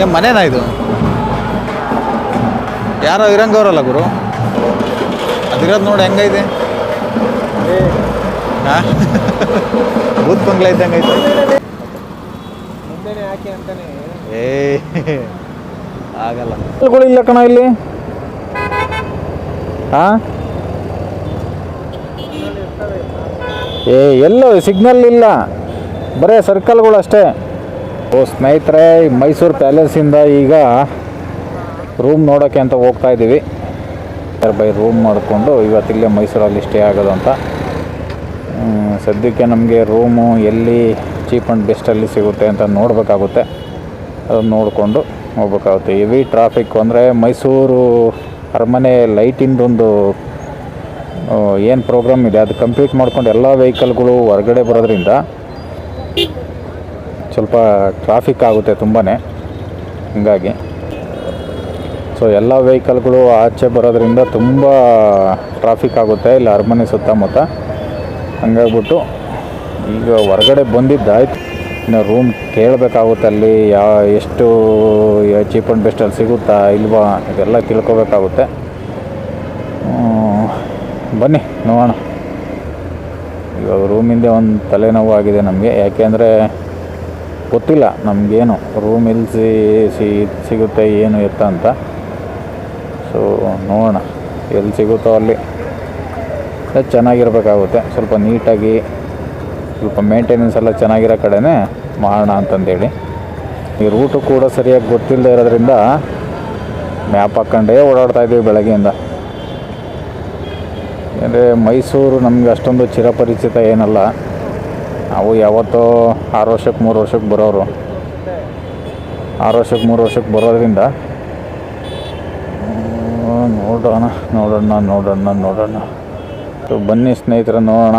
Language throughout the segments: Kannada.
ಏನು ಮನೆನಾ ಇದು? ಯಾರೋ ಇರಂಗವ್ರಲ್ಲ ಗುರು? ಅದಿರೋದು ನೋಡಿ ಹೆಂಗೈತೆ? ಹಾಂ? ಭೂತ್ ಬಂಗ್ಲ ಇದ್ದಂಗೆ ಐತೆ. ಏ ಆಗಲ್ಲ. ಇಲ್ಲ ಕಣ ಇಲ್ಲಿ. ಹಾ? ಏ ಎಲ್ಲೋ ಸಿಗ್ನಲ್ ಇಲ್ಲ. ಬರೇ ಸರ್ಕಲ್ಗಳು ಅಷ್ಟೇ. ಓ, ಸ್ನೇಹಿತರೆ, ಮೈಸೂರು ಪ್ಯಾಲೇಸಿಂದ ಈಗ ರೂಮ್ ನೋಡೋಕ್ಕೆ ಅಂತ ಹೋಗ್ತಾ ಇದ್ದೀವಿ ಬೈ ರೂಮ್ ಮಾಡಿಕೊಂಡು ಇವತ್ತಿಲ್ಲೇ ಮೈಸೂರಲ್ಲಿ ಸ್ಟೇ ಆಗೋದು ಅಂತ. ಸದ್ಯಕ್ಕೆ ನಮಗೆ ರೂಮು ಎಲ್ಲಿ ಚೀಪ್ ಆ್ಯಂಡ್ ಬೆಸ್ಟಲ್ಲಿ ಸಿಗುತ್ತೆ ಅಂತ ನೋಡಬೇಕಾಗುತ್ತೆ. ಅದನ್ನು ನೋಡಿಕೊಂಡು ಹೋಗ್ಬೇಕಾಗುತ್ತೆ. ಹೆವಿ ಟ್ರಾಫಿಕ್ ಅಂದರೆ ಮೈಸೂರು ಅರಮನೆ ಲೈಟಿಂದೊಂದು ಏನು ಪ್ರೋಗ್ರಾಮ್ ಇದೆ? ಅದು ಕಂಪ್ಲೀಟ್ ಮಾಡ್ಕೊಂಡು ಎಲ್ಲ ವೆಹಿಕಲ್ಗಳು ಹೊರಗಡೆ ಬರೋದ್ರಿಂದ ಸ್ವಲ್ಪ ಟ್ರಾಫಿಕ್ ಆಗುತ್ತೆ ತುಂಬಾ ಹಂಗಾಗಿ. ಸೊ ಎಲ್ಲ ವೆಹಿಕಲ್ಗಳು ಆಚೆ ಬರೋದ್ರಿಂದ ತುಂಬ ಟ್ರಾಫಿಕ್ ಆಗುತ್ತೆ, ಇಲ್ಲಿ ಅರಮನೆ ಸುತ್ತಮುತ್ತ. ಹಂಗಾಗ್ಬಿಟ್ಟು ಈಗ ಹೊರಗಡೆ ಬಂದಿದ್ದಾಯ್ತು. ಇನ್ನು ರೂಮ್ ಕೇಳಬೇಕಾಗುತ್ತೆ ಅಲ್ಲಿ, ಯಾ, ಎಷ್ಟು ಚೀಪ್ ಆ್ಯಂಡ್ ಬೆಸ್ಟಲ್ಲಿ ಸಿಗುತ್ತಾ, ಇಲ್ವಾ, ಇದೆಲ್ಲ ತಿಳ್ಕೊಬೇಕಾಗುತ್ತೆ. ಬನ್ನಿ, ನೋಡೋಣ. ಇವಾಗ ರೂಮಿಂದೆ ಒಂದು ತಲೆನೋವು ಆಗಿದೆ ನಮಗೆ ಯಾಕೆಂದರೆ ಗೊತ್ತಿಲ್ಲ ನಮಗೇನು. ರೂಮ್ ಸಿ- ಸಿಗುತ್ತೆ, ಏನು ಎತ್ತ ಅಂತ. ಸೊ ನೋಡೋಣ. ಎಲ್ಲಿ ಸಿಗುತ್ತೋ ಅಲ್ಲಿ. ಚೆನ್ನಾಗಿರಬೇಕಾಗುತ್ತೆ ಚೆನ್ನಾಗಿರ್ಬೇಕಾಗುತ್ತೆ. ಸ್ವಲ್ಪ ನೀಟಾಗಿ, ಸ್ವಲ್ಪ ಮೇಂಟೆನೆನ್ಸ್ ಎಲ್ಲ ಚೆನ್ನಾಗಿರೋ ಕಡೆನೇ ಮಾಡೋಣ ಅಂತಂದೇಳಿ. ಈ ರೂಟು ಕೂಡ ಸರಿಯಾಗಿ ಗೊತ್ತಿಲ್ಲದೆ ಇರೋದ್ರಿಂದ ಮ್ಯಾಪ್ ಹಾಕ್ಕೊಂಡೇ ಓಡಾಡ್ತಾ ಇದ್ದೀವಿ ಬೆಳಗ್ಗೆಯಿಂದ. ಅಂದರೆ ಮೈಸೂರು ನಮಗೆ ಅಷ್ಟೊಂದು ಚಿರಪರಿಚಿತ ಏನಲ್ಲ. ನಾವು ಯಾವತ್ತೋ ಆರು ವರ್ಷಕ್ಕೆ ಮೂರು ವರ್ಷಕ್ಕೆ ಬರೋರು. ಆರು ವರ್ಷಕ್ಕೆ ಮೂರು ವರ್ಷಕ್ಕೆ ಬರೋದ್ರಿಂದ ನೋಡೋಣ ನೋಡೋಣ ನೋಡೋಣ ನೋಡೋಣ. ಸೊ ಬನ್ನಿ ಸ್ನೇಹಿತರ ನೋಡೋಣ.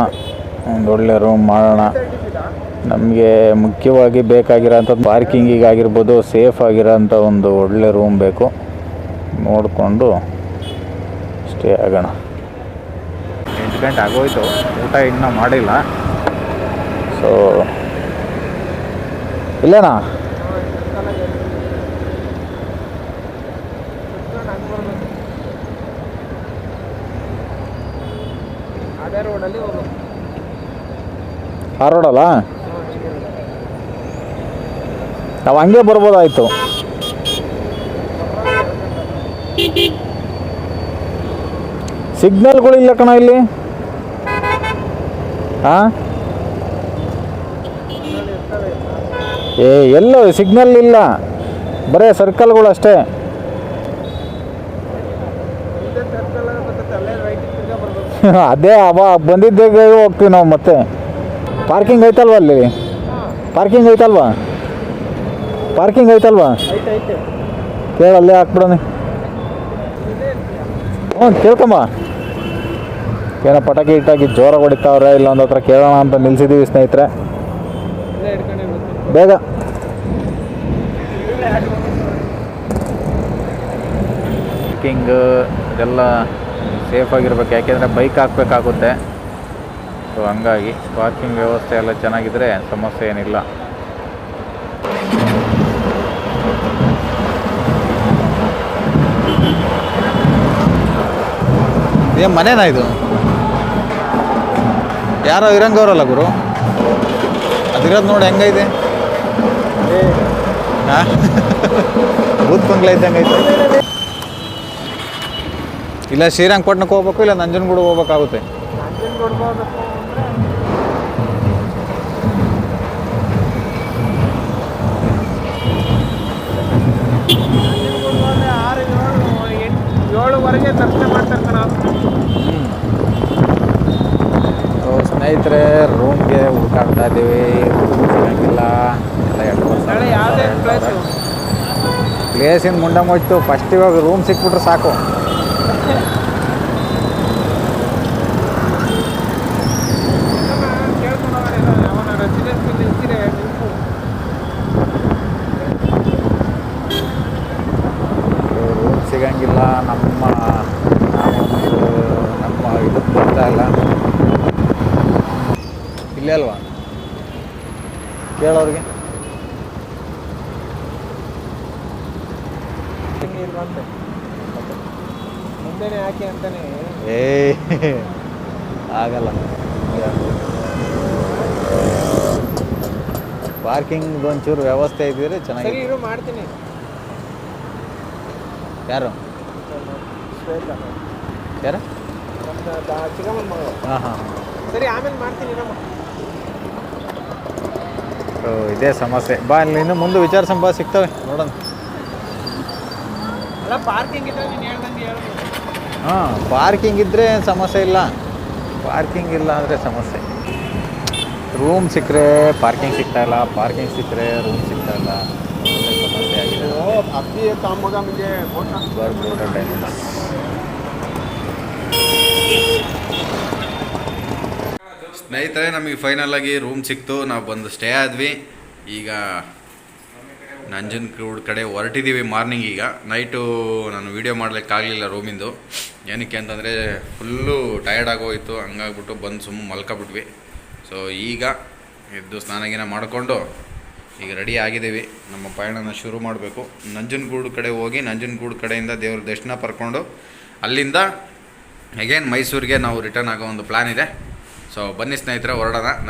ಒಂದು ಒಳ್ಳೆ ರೂಮ್ ಮಾಡೋಣ. ನಮಗೆ ಮುಖ್ಯವಾಗಿ ಬೇಕಾಗಿರೋಂಥದ್ದು ಪಾರ್ಕಿಂಗಿಗೆ ಆಗಿರ್ಬೋದು ಸೇಫ್ ಆಗಿರೋಂಥ ಒಂದು ಒಳ್ಳೆ ರೂಮ್ ಬೇಕು. ನೋಡಿಕೊಂಡು ಸ್ಟೇ ಆಗೋಣ. ಎಂಟು ಗಂಟೆ ಆಗೋಯ್ತು. ಊಟ ಇನ್ನೂ ಮಾಡಿಲ್ಲ. ಸೊ ಇಲ್ಲೇನಾ? ಆ ರೋಡಲ್ಲ? ನಾವು ಹಂಗೆ ಬರ್ಬೋದಾಯ್ತು. ಸಿಗ್ನಲ್ಗಳಿಲ್ಲ ಕಣ ಇಲ್ಲಿ. ಹಾ ಏ, ಎಲ್ಲೋ ಸಿಗ್ನಲ್ ಇಲ್ಲ. ಬರೀ ಸರ್ಕಲ್ಗಳು ಅಷ್ಟೇ. ಅದೇ ಅವ ಬಂದಿದ್ದಾಗ ಹೋಗ್ತೀವಿ ನಾವು ಮತ್ತೆ. ಪಾರ್ಕಿಂಗ್ ಐತಲ್ವಾ ಅಲ್ಲಿ? ಪಾರ್ಕಿಂಗ್ ಐತಲ್ವಾ? ಪಾರ್ಕಿಂಗ್ ಐತಲ್ವಾ? ಕೇಳ ಅಲ್ಲೇ ಹಾಕ್ಬಿಡೋಣ. ಹ್ಞೂ, ಕೇಳ್ಕೊಂಬ. ಏನೋ ಪಟಾಕಿ ಇಟ್ಟಾಕಿ ಜೋರ ಹೊಡಿತಾವ್ರೆ ಇಲ್ಲ ಒಂದ್ ಹತ್ರ ಕೇಳೋಣ ಅಂತ ನಿಲ್ಸಿದ್ದೀವಿ ಸ್ನೇಹಿತರೆ. ಬೇಗ. ಬೈಕಿಂಗ್ ಇದೆಲ್ಲ ಸೇಫಾಗಿರ್ಬೇಕು ಯಾಕೆಂದರೆ ಬೈಕ್ ಹಾಕಬೇಕಾಗುತ್ತೆ. ಸೊ ಹಂಗಾಗಿ ಪಾರ್ಕಿಂಗ್ ವ್ಯವಸ್ಥೆ ಎಲ್ಲ ಚೆನ್ನಾಗಿದ್ರೆ ಸಮಸ್ಯೆ ಏನಿಲ್ಲ. ಏನು ಮನೇನಾ ಇದು? ಯಾರೋ ಇರಂಗವ್ರಲ್ಲ ಗುರು? ಅದಿರೋದು ನೋಡಿ ಹೆಂಗೈತೆ? ಹಾಂ ಭೂತ್ ಬಂಗ್ಲ ಇದ್ದಂಗೆ ಐತೆ ಇಲ್ಲ ಶ್ರೀರಂಗಪಟ್ಟಣಕ್ಕೆ ಹೋಗ್ಬೇಕು ಇಲ್ಲ ನಂಜನಗೂಡು ಹೋಗ್ಬೇಕಾಗುತ್ತೆ ಏಳುವರೆಗೆ ದರ್ಶನ ಮಾಡ್ತಾರೆ ಸ್ನೇಹಿತರೆ ರೂಮ್ಗೆ ಹುಡುಕಾಡ್ತಾ ಇದ್ದೀವಿ ಸಿಗಂಗಿಲ್ಲ ಪ್ಲೇಸಿಂದ ಮುಂಡ ಮುಟ್ಟು ಫಸ್ಟ್ ಇವಾಗ ರೂಮ್ ಸಿಕ್ಬಿಟ್ರೆ ಸಾಕು ಕೇಳ್ಕೊಂಡು ಹೋಗೋಣ ಅವನ ರೆಸಿಡೆನ್ಸಿಯಲ್ಲಿ ಇರ್ತೀರಿ ನಿಂತು ರೂಮ್ ಸಿಗಂಗಿಲ್ಲ ನಮ್ಮ ನಾವೊಂದು ನಮ್ಮ ಇದಕ್ಕೆ ಬರ್ತಾ ಇಲ್ಲ ಇಲ್ಲೇ ಅಲ್ವಾ ಕೇಳೋರಿಗೆ ಪಾರ್ಕಿಂಗ್ ನೀರು ಬಂತೆ ಮುಂದೆನೆ ಹಾಕಿ ಅಂತಾನೆ. ಏ ಆಗಲ್ಲ. ಪಾರ್ಕಿಂಗ್ ಒಂಚೂರು ವ್ಯವಸ್ಥೆ ಇದ್ರೆ ಚೆನ್ನಾಗಿ ಇರು ಮಾಡ್ತೀನಿ. ಯಾರು? ಯಾರು? ನಮ್ಮ ಚಿಕ್ಕಮ್ಮನ ಮಗಳು ಹಾಂ ಹಾಂ ಸರಿ ಆಮೇಲೆ ಮಾಡ್ತೀನಿ ಸೊ ಇದೇ ಸಮಸ್ಯೆ. ಬಾ ಇಲ್ಲಿ ಇನ್ನು ಮುಂದೆ ವಿಚಾರಿಸಂಬ ಸಿಗ್ತವೆ. ನೋಡೋಣ ಅಲ್ಲ ಪಾರ್ಕಿಂಗ್ ಇದ್ರೆ ನೀನು ಹೇಳ್ದಂಗೆ ಹೇಳ್ಬೋದು ಹಾಂ ಪಾರ್ಕಿಂಗ್ ಇದ್ದರೆ ಸಮಸ್ಯೆ ಇಲ್ಲ. ಪಾರ್ಕಿಂಗ್ ಇಲ್ಲ ಅಂದರೆ ಸಮಸ್ಯೆ. ರೂಮ್ ಸಿಕ್ಕರೆ ಪಾರ್ಕಿಂಗ್ ಸಿಗ್ತಾ ಇಲ್ಲ ಪಾರ್ಕಿಂಗ್ ಸಿಕ್ಕರೆ ರೂಮ್ ಸಿಗ್ತಾ ಇಲ್ಲ. ಸ್ನೇಹಿತರೆ ನಮಗೆ ಫೈನಲ್ ಆಗಿ ರೂಮ್ ಸಿಕ್ತು. ನಾವು ಬಂದು ಸ್ಟೇ ಆದ್ವಿ. ಈಗ ನಂಜನಗೂಡು ಕಡೆ ಹೊರಟಿದ್ದೀವಿ ಮಾರ್ನಿಂಗ್ ಈಗ. ನೈಟು ನಾನು ವೀಡಿಯೋ ಮಾಡಲಿಕ್ಕಾಗಲಿಲ್ಲ ರೂಮಿಂದು ಏನಕ್ಕೆ ಅಂತಂದರೆ ಫುಲ್ಲು ಟಯರ್ಡ್ ಆಗೋಯ್ತು. ಹಂಗಾಗ್ಬಿಟ್ಟು ಬಂದು ಸುಮ್ಮ ಮಲ್ಕೊಬಿಟ್ವಿ. ಸೊ ಈಗ ಎದ್ದು ಸ್ನಾನಗಿನ ಮಾಡಿಕೊಂಡು ಈಗ ರೆಡಿ ಆಗಿದ್ದೀವಿ. ನಮ್ಮ ಪಯಣನ ಶುರು ಮಾಡಬೇಕು. ನಂಜನಗೂಡು ಕಡೆ ಹೋಗಿ ನಂಜನಗೂಡು ಕಡೆಯಿಂದ ದೇವ್ರ ದರ್ಶನ ಪರ್ಕೊಂಡು ಅಲ್ಲಿಂದ ಅಗೇನ್ ಮೈಸೂರಿಗೆ ನಾವು ರಿಟರ್ನ್ ಆಗೋ ಒಂದು ಪ್ಲ್ಯಾನ್ ಇದೆ. ಸೊ ಬನ್ನಿ ಸ್ನೇಹಿತರೆ, ಹೊರಡೋಣ.